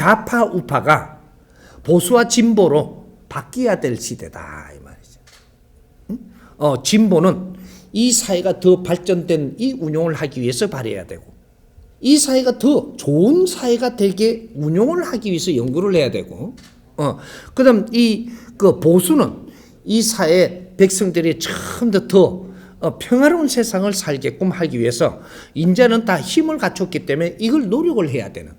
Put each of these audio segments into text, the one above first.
좌파 우파가 보수와 진보로 바뀌어야 될 시대다 이 말이죠. 응? 어, 진보는 이 사회가 더 발전된 이 운용을 하기 위해서 발휘해야 되고 이 사회가 더 좋은 사회가 되게 운용을 하기 위해서 연구를 해야 되고 어, 그다음 이 그 보수는 이 사회 백성들이 더 어, 평화로운 세상을 살게끔 하기 위해서 인자는 다 힘을 갖췄기 때문에 이걸 노력을 해야 되는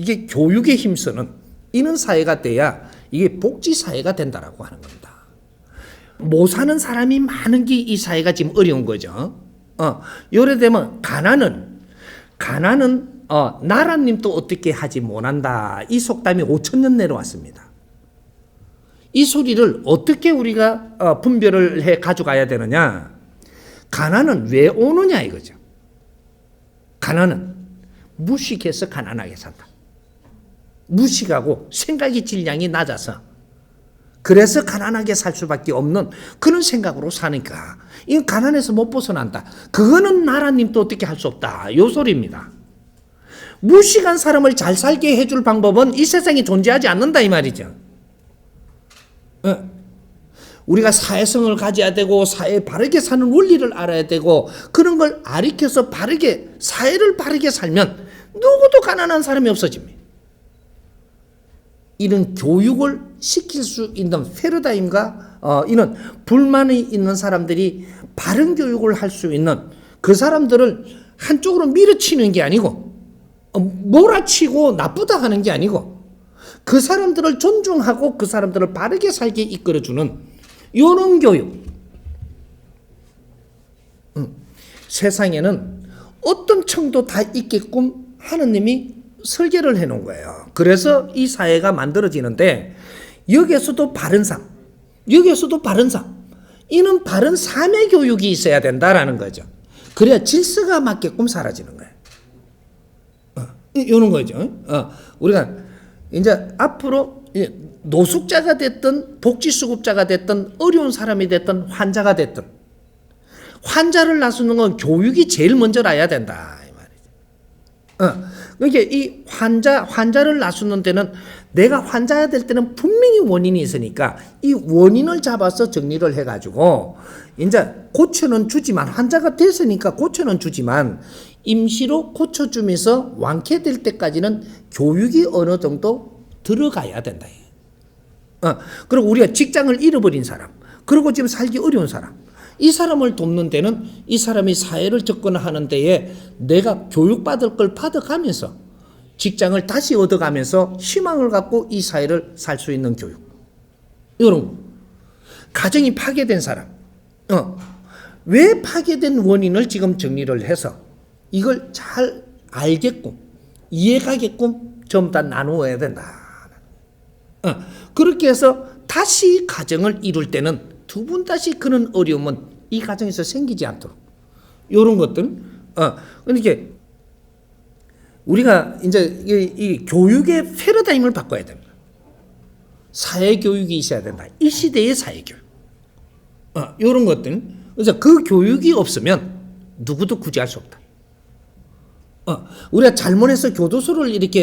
이게 교육에 힘쓰는 이런 사회가 돼야 이게 복지 사회가 된다라고 하는 겁니다. 못 사는 사람이 많은 게 이 사회가 지금 어려운 거죠. 어, 요래 되면 가난은 가난은 어, 나라님도 어떻게 하지 못한다. 이 속담이 5천 년 내려왔습니다. 이 소리를 어떻게 우리가 어, 분별을 해 가져가야 되느냐? 가난은 왜 오느냐 이거죠. 가난은 무식해서 가난하게 산다. 무식하고 생각의 질량이 낮아서 그래서 가난하게 살 수밖에 없는 그런 생각으로 사니까 이 가난해서 못 벗어난다. 그거는 나라님도 어떻게 할 수 없다. 요 소리입니다. 무식한 사람을 잘 살게 해줄 방법은 이 세상에 존재하지 않는다 이 말이죠. 어. 우리가 사회성을 가져야 되고 사회 바르게 사는 원리를 알아야 되고 그런 걸 아리켜서 바르게 사회를 바르게 살면 누구도 가난한 사람이 없어집니다. 이런 교육을 시킬 수 있는 패러다임과 어, 이런 불만이 있는 사람들이 바른 교육을 할 수 있는 그 사람들을 한쪽으로 밀어치는 게 아니고 어, 몰아치고 나쁘다 하는 게 아니고 그 사람들을 존중하고 그 사람들을 바르게 살게 이끌어주는 요런 교육. 음, 세상에는 어떤 청도 다 있게끔 하느님이 설계를 해 놓은 거예요. 그래서 이 사회가 만들어지는데 여기에서도 바른 삶, 여기에서도 바른 삶, 이는 바른 삶의 교육이 있어야 된다라는 거죠. 그래야 질서가 맞게끔 사라지는 거예요. 어, 이런 거죠. 어, 우리가 이제 앞으로 노숙자가 됐든 복지수급자가 됐든 어려운 사람이 됐든 환자가 됐든 환자를 나서는 건 교육이 제일 먼저 나야 된다 이 말이죠. 어, 그러니까 이 환자 환자를 나서는 데는 내가 환자가 될 때는 분명히 원인이 있으니까 이 원인을 잡아서 정리를 해가지고 이제 고쳐는 주지만 환자가 됐으니까 고쳐는 주지만 임시로 고쳐주면서 완쾌될 때까지는 교육이 어느 정도 들어가야 된다. 어, 그리고 우리가 직장을 잃어버린 사람, 그리고 지금 살기 어려운 사람, 이 사람을 돕는 데는 이 사람이 사회를 접근하는 데에 내가 교육받을 걸 받아가면서 직장을 다시 얻어가면서 희망을 갖고 이 사회를 살 수 있는 교육. 거. 가정이 파괴된 사람, 어, 왜 파괴된 원인을 지금 정리를 해서 이걸 잘 알게끔 이해가게끔 전부 다 나누어야 된다. 어, 그렇게 해서 다시 가정을 이룰 때는 두 분 다시 그런 어려움은 이 가정에서 생기지 않도록 이런 것들 어 그러니까 우리가 이제 이, 이 교육의 패러다임을 바꿔야 됩니다. 사회 교육이 있어야 된다. 이 시대의 사회 교육. 어, 이런 것들. 그래서 그 교육이 없으면 누구도 구제할 수 없다. 어, 우리가 잘못해서 교도소를 이렇게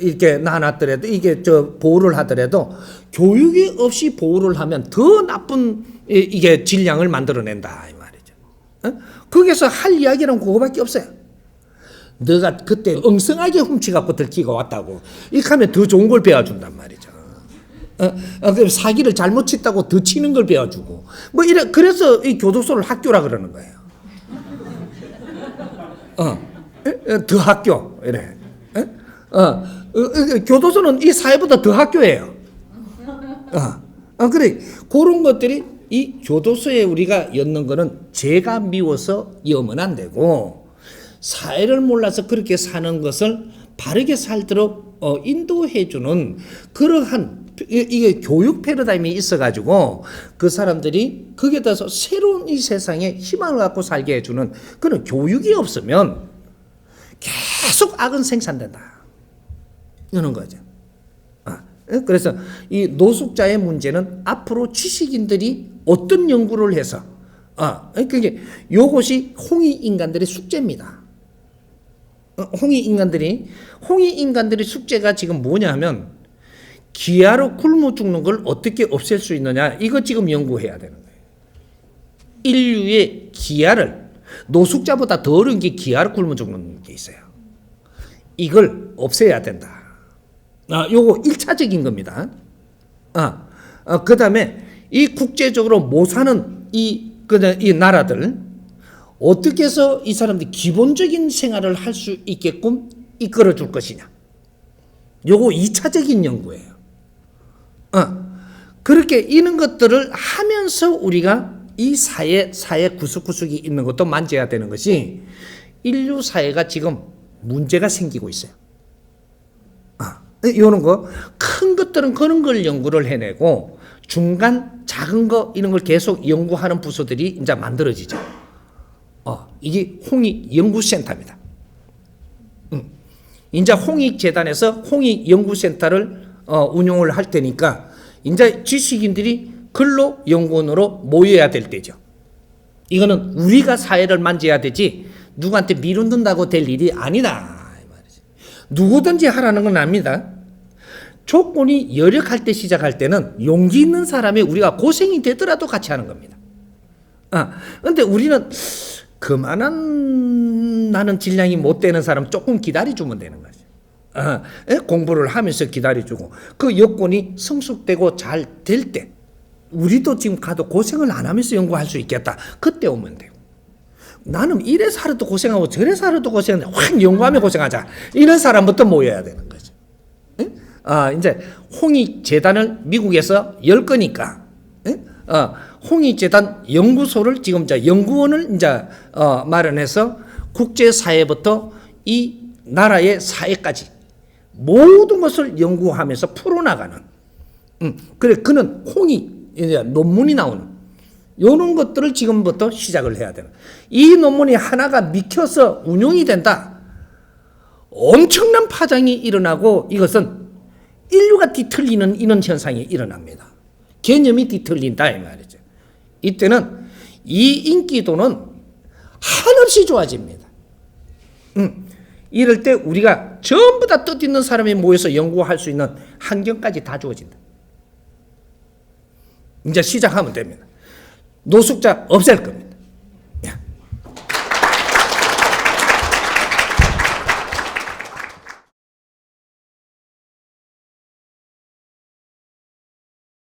이렇게 놔놨더라도 이게 저 보호를 하더라도 교육이 없이 보호를 하면 더 나쁜 이- 이게 질량을 만들어낸다 이 말이죠. 어? 거기서 할 이야기는 그거밖에 없어요. 너가 그때 엉성하게 훔치갖고 들키가 왔다고 이렇게 하면 더 좋은 걸 배워준단 말이죠. 어, 어, 그럼 사기를 잘못 쳤다고 더 치는 걸 배워주고 뭐 이래 그래서 이 교도소를 학교라 그러는 거예요. 어. 더 학교 이래. 에? 어, 교도소는 이 사회보다 더 학교예요. 어, 어, 그래 그런 것들이 이 교도소에 우리가 엮는 거는 죄가 미워서 여면 안 되고 사회를 몰라서 그렇게 사는 것을 바르게 살도록 어, 인도해주는 그러한 이- 이게 교육 패러다임이 있어가지고 그 사람들이 거기에 따라서 새로운 이 세상에 희망을 갖고 살게 해주는 그런 교육이 없으면 계속 악은 생산된다. 이런 거죠. 아, 예? 그래서 이 노숙자의 문제는 앞으로 지식인들이 어떤 연구를 해서 아, 그게 요것이 홍익 인간들의 숙제입니다. 어, 홍익 인간들이 홍익 인간들의 숙제가 지금 뭐냐면 기아로 굶어 죽는 걸 어떻게 없앨 수 있느냐 이거 지금 연구해야 되는 거예요. 인류의 기아를 노숙자보다 더 어려운 게 기아로 굶어 죽는 게 있어요. 이걸 없애야 된다. 아, 요거 1차적인 겁니다. 아, 어, 그 다음에 이 국제적으로 못 사는 이, 그, 이 나라들, 어떻게 해서 이 사람들이 기본적인 생활을 할 수 있게끔 이끌어 줄 것이냐. 요거 2차적인 연구예요. 어, 그렇게 이런 것들을 하면서 우리가 이 사회, 사회 구석구석이 있는 것도 만져야 되는 것이 인류 사회가 지금 문제가 생기고 있어요. 아, 이런 거, 큰 것들은 그런 걸 연구를 해내고 중간 작은 거 이런 걸 계속 연구하는 부서들이 이제 만들어지죠. 어, 이게 홍익 연구센터입니다. 음. 이제 홍익 재단에서 홍익 연구센터를 어, 운용을 할 테니까 이제 지식인들이 근로 연구원으로 모여야 될 때죠. 이거는 우리가 사회를 만져야 되지 누구한테 미룬다고 될 일이 아니다. 누구든지 하라는 건 압니다. 조건이 열역할 때 시작할 때는 용기 있는 사람이 우리가 고생이 되더라도 같이 하는 겁니다. 아, 근데 우리는 그만한 나는 질량이 못 되는 사람 조금 기다려주면 되는 거죠. 아, 예? 공부를 하면서 기다려주고 그 여건이 성숙되고 잘 될 때 우리도 지금 가도 고생을 안 하면서 연구할 수 있겠다. 그때 오면 돼요. 나는 이래 살아도 고생하고 저래 살아도 고생하는데 확 연구하며 고생하자. 이런 사람부터 모여야 되는 거죠. 예? 아, 이제 홍익 재단을 미국에서 열 거니까 예? 어, 홍익 재단 연구소를 지금 이제 연구원을 이제 어, 마련해서 국제 사회부터 이 나라의 사회까지 모든 것을 연구하면서 풀어나가는. 음, 그래 그는 홍익 이제 논문이 나오는 이런 것들을 지금부터 시작을 해야 되는. 이 논문이 하나가 미켜서 운용이 된다. 엄청난 파장이 일어나고 이것은 인류가 뒤틀리는 이런 현상이 일어납니다. 개념이 뒤틀린다 이 말이죠. 이때는 이 인기도는 한없이 좋아집니다. 음, 이럴 때 우리가 전부 다 뜻있는 사람이 모여서 연구할 수 있는 환경까지 다 주어진다. 이제 시작하면 됩니다. 노숙자 없앨 겁니다.